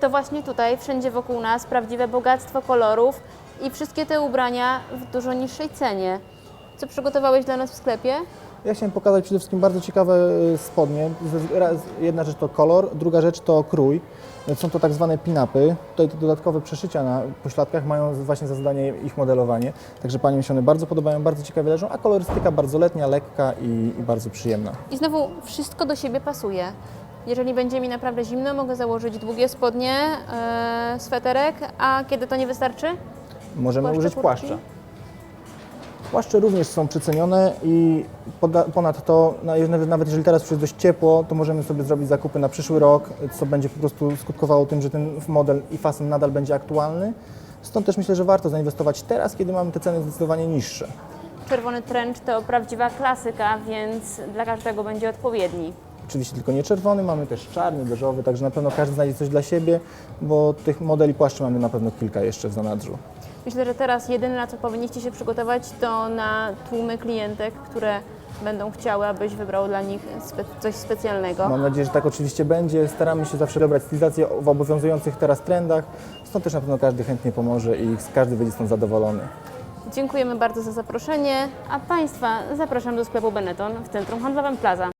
to właśnie tutaj, wszędzie wokół nas, prawdziwe bogactwo kolorów i wszystkie te ubrania w dużo niższej cenie. Co przygotowałeś dla nas w sklepie? Ja chciałem pokazać przede wszystkim bardzo ciekawe y, spodnie. Jedna rzecz to kolor, druga rzecz to krój. Są to tak zwane pin-upy. Tutaj te dodatkowe przeszycia na pośladkach mają właśnie za zadanie ich modelowanie. Także Pani mi się one bardzo podobają, bardzo ciekawie leżą, a kolorystyka bardzo letnia, lekka i, i bardzo przyjemna. I znowu wszystko do siebie pasuje. Jeżeli będzie mi naprawdę zimno, mogę założyć długie spodnie, e, sweterek, a kiedy to nie wystarczy? Możemy Płaszcze, użyć kurtki? płaszcza. Płaszcze również są przecenione i poda- ponadto, no, nawet nawet jeżeli teraz już jest dość ciepło, to możemy sobie zrobić zakupy na przyszły rok, co będzie po prostu skutkowało tym, że ten model i fason nadal będzie aktualny. Stąd też myślę, że warto zainwestować teraz, kiedy mamy te ceny zdecydowanie niższe. Czerwony trench to prawdziwa klasyka, więc dla każdego będzie odpowiedni. Oczywiście tylko nie czerwony, mamy też czarny, beżowy, także na pewno każdy znajdzie coś dla siebie, bo tych modeli płaszczy mamy na pewno kilka jeszcze w zanadrzu. Myślę, że teraz jedyne na co powinniście się przygotować to na tłumy klientek, które będą chciały, abyś wybrał dla nich spe- coś specjalnego. Mam nadzieję, że tak oczywiście będzie. Staramy się zawsze dobrać stylizację w obowiązujących teraz trendach, stąd też na pewno każdy chętnie pomoże i każdy wyjdzie stąd zadowolony. Dziękujemy bardzo za zaproszenie, a Państwa zapraszam do sklepu Benetton w Centrum Handlowym Plaza.